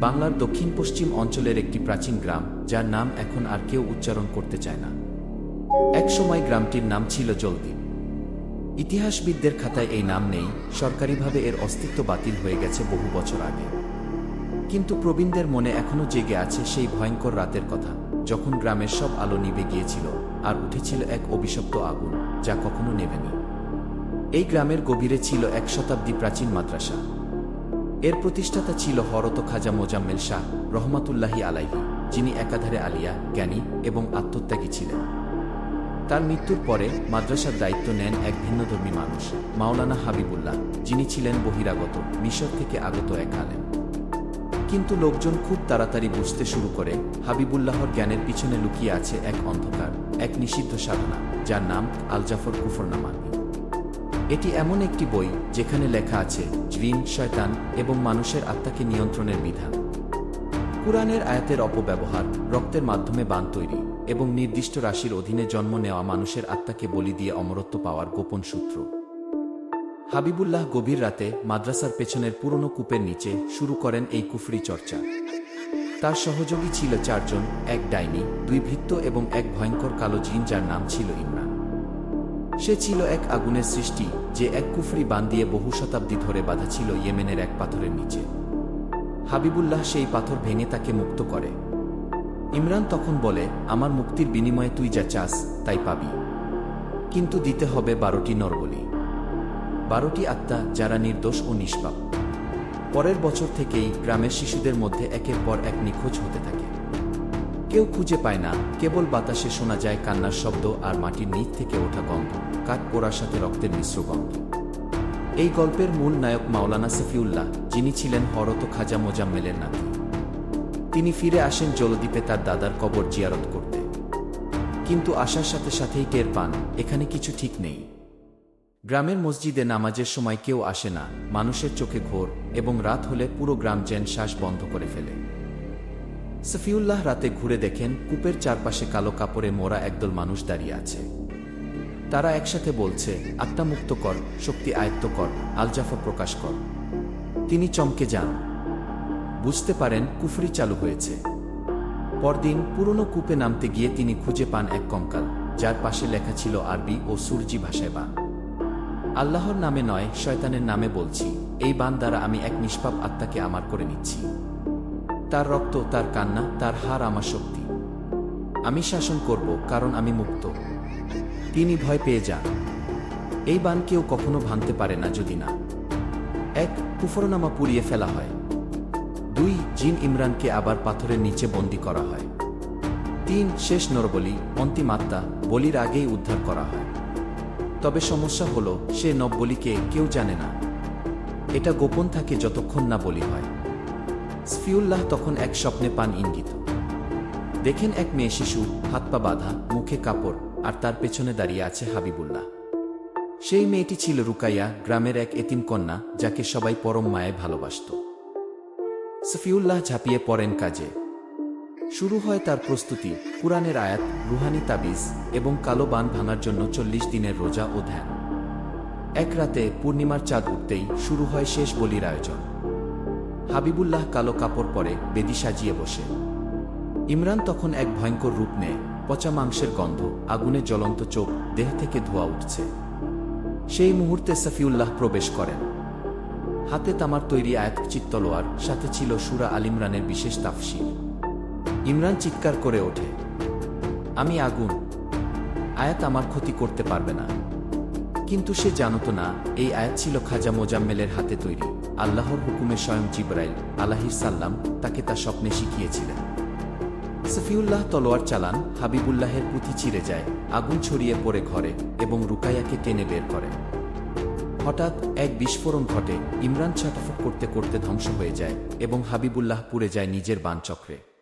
বাংলার দক্ষিণ পশ্চিম অঞ্চলের একটি প্রাচীন গ্রাম, যার নাম এখন আর কেউ উচ্চারণ করতে চায় না। এক সময় গ্রামটির নাম ছিল জলদ্বীপ ইতিহাসবিদদের খাতায় এই নাম নেই, সরকারিভাবে এর অস্তিত্ব বাতিল হয়ে গেছে বহু বছর আগে। কিন্তু প্রবীণদের মনে এখনও জেগে আছে সেই ভয়ঙ্কর রাতের কথা, যখন গ্রামের সব আলো নিভে গিয়েছিল আর উঠেছিল এক অভিশপ্ত আগুন, যা কখনো নেভেনি। এই গ্রামের গভীরে ছিল এক শতাব্দী প্রাচীন মাদ্রাসা। এর প্রতিষ্ঠাতা ছিল হরত খাজা মোজাম্মেল শাহ রহমাতুল্লাহি আলাইহি, যিনি একাধারে আলিয়া, জ্ঞানী এবং আত্মত্যাগী ছিলেন। তার মৃত্যুর পরে মাদ্রাসার দায়িত্ব নেন এক ভিন্নধর্মী মানুষ, মাওলানা হাবিবুল্লাহ, যিনি ছিলেন বহিরাগত, মিশর থেকে আগত এক আলেম। কিন্তু লোকজন খুব তাড়াতাড়ি বুঝতে শুরু করে হাবিবুল্লাহর জ্ঞানের পিছনে লুকিয়ে আছে এক অন্ধকার, এক নিষিদ্ধ সাধনা, যার নাম আল জাফর কুফরনামা। এটি এমন একটি বই যেখানে লেখা আছে জিন, শয়তান এবং মানুষের আত্মাকে নিয়ন্ত্রণের বিধান। কুরআনের আয়াতের অপব্যবহার, রক্তের মাধ্যমে বান তৈরি এবং নির্দিষ্ট রাশির অধীনে জন্ম নেওয়া মানুষের আত্মাকে বলি দিয়ে অমরত্ব পাওয়ার গোপন সূত্র। হাবিবুল্লাহ গভীর রাতে মাদ্রাসার পেছনের পুরনো কূপের নিচে শুরু করেন এই কুফরি চর্চা। তার সহযোগী ছিল চারজন, এক ডাইনি, দুই ভৃত্য এবং এক ভয়ঙ্কর কালো জিন যার নাম ছিল ইমরান। সে ছিল এক আগুনের সৃষ্টি, যে এক কুফরি বান দিয়ে বহু শতাব্দী ধরে বাঁধা ছিল ইয়েমেনের এক পাথরের নিচে। হাবিবুল্লাহ সেই পাথর ভেঙে তাকে মুক্ত করে। ইমরান তখন বলে, আমার মুক্তির বিনিময়ে তুই যা চাস, তাই পাবি। কিন্তু দিতে হবে বারোটি নরবলি। বারোটি আত্মা যারা নির্দোষ ও নিষ্পাপ। পরের বছর থেকেই গ্রামের শিশুদের মধ্যে একের পর এক নিখোঁজ হতে থাকে। কেউ খুঁজে পায় না, কেবল বাতাসে শোনা যায় কান্নার শব্দ আর মাটির নিচ থেকে ওঠা গন্ধ, কাঠ পোড়ার সাথে রক্তের মিশ্র গন্ধ। এই গল্পের মূল নায়ক মাওলানা সফিউল্লাহ, যিনি ছিলেন হরত খাজা মোজাম্মেলের নাতি। তিনি ফিরে আসেন জলদ্বীপে তার দাদার কবর জিয়ারত করতে। কিন্তু আসার সাথে সাথেই টের পান, এখানে কিছু ঠিক নেই। গ্রামের মসজিদে নামাজের সময় কেউ আসে না, মানুষের চোখে ঘোর এবং রাত হলে পুরো গ্রাম যেন শ্বাস বন্ধ করে ফেলে। সফিউল্লাহ রাতে ঘুরে দেখেন কূপের চারপাশে কালো কাপড়ে মোড়া একদল মানুষ দাঁড়িয়ে আছে। তারা একসাথে বলছে, আত্মামুক্ত কর, শক্তি আয়ত্ত কর, আলজাফা প্রকাশ কর। তিনি চমকে যান। বুঝতে পারেন, কুফরি চালু হয়েছে। পরদিন পুরনো কূপে নামতে গিয়ে তিনি খুঁজে পান এক কঙ্কাল, যার পাশে লেখা ছিল আরবি ও সুরজি ভাষায় বান। আল্লাহর নামে নয়, শয়তানের নামে বলছি, এই বান দ্বারা আমি এক নিষ্পাপ আত্মাকে আমার করে নিচ্ছি। তার রক্ত, তার কান্না, তার হার আমার শক্তি। আমি শাসন করব, কারণ আমি মুক্ত। তিনি ভয় পেয়ে যান। এই বান কেউ কখনো ভাঙতে পারে না যদি না। এক, কুফরনামা পুড়িয়ে ফেলা হয়। দুই, জিন ইমরানকে আবার পাথরের নিচে বন্দি করা হয়। তিন, শেষ নরবলি, অন্তিম আত্মা বলির আগেই উদ্ধার করা হয়। তবে সমস্যা হলো, সে নববলিকে কেউ জানে না। এটা গোপন থাকে যতক্ষণ না বলি হয়। সফিউল্লাহ তখন এক স্বপ্নে পান ইঙ্গিত। দেখেন এক মেয়ে শিশু, হাত পা বাঁধা, মুখে কাপড়, আর তার পেছনে দাঁড়িয়ে আছে হাবিবুল্লাহ। সেই মেয়েটি ছিল রুকাইয়া গ্রামের এক এতিম কন্যা যাকে সবাই পরম মায়ে ভালোবাসত। সফিউল্লাহ ঝাঁপিয়ে পড়েন কাজে। শুরু হয় তার প্রস্তুতি, কুরআনের আয়াত, রুহানি তাবিজ এবং কালো বান ভাঙার জন্য চল্লিশ দিনের রোজা ও ধ্যান। এক রাতে পূর্ণিমার চাঁদ উঠতেই শুরু হয় শেষ বলির আয়োজন। হাবিবুল্লাহ কালো কাপড় পরে বেদি সাজিয়ে বসে। ইমরান তখন এক ভয়ঙ্কর রূপ নেয়, পচা মাংসের গন্ধ, আগুনে জ্বলন্ত চোখ, দেহ থেকে ধোয়া উঠছে। সেই মুহূর্তে সফিউল্লাহ প্রবেশ করেন। হাতে তামার তৈরি আয়াত চিত্তলোয়ার সাথে ছিল সুরা আল ইমরানের বিশেষ তাফসির। ইমরান চিৎকার করে ওঠে, আমি আগুন, আয়াত আমার ক্ষতি করতে পারবে না। কিন্তু সে জানত না, এই আয়াত ছিল খাজা মোজাম্মেলের হাতে তৈরি। আল্লাহর হুকুমে স্বয়ং জিব্রাইল আলাহির সাল্লাম তাকে তা স্বপ্নে শিখিয়েছিলেন। সফিউল্লাহ তলোয়ার চালান হাবিবুল্লাহের পুঁথি চিরে যায়, আগুন ছড়িয়ে পড়ে ঘরে এবং রুকাইয়াকে টেনে বের করে। হঠাৎ এক বিস্ফোরণ ঘটে, ইমরান ছটফট করতে করতে ধ্বংস হয়ে যায় এবং হাবিবুল্লাহ পুড়ে যায় নিজের বানচক্রে।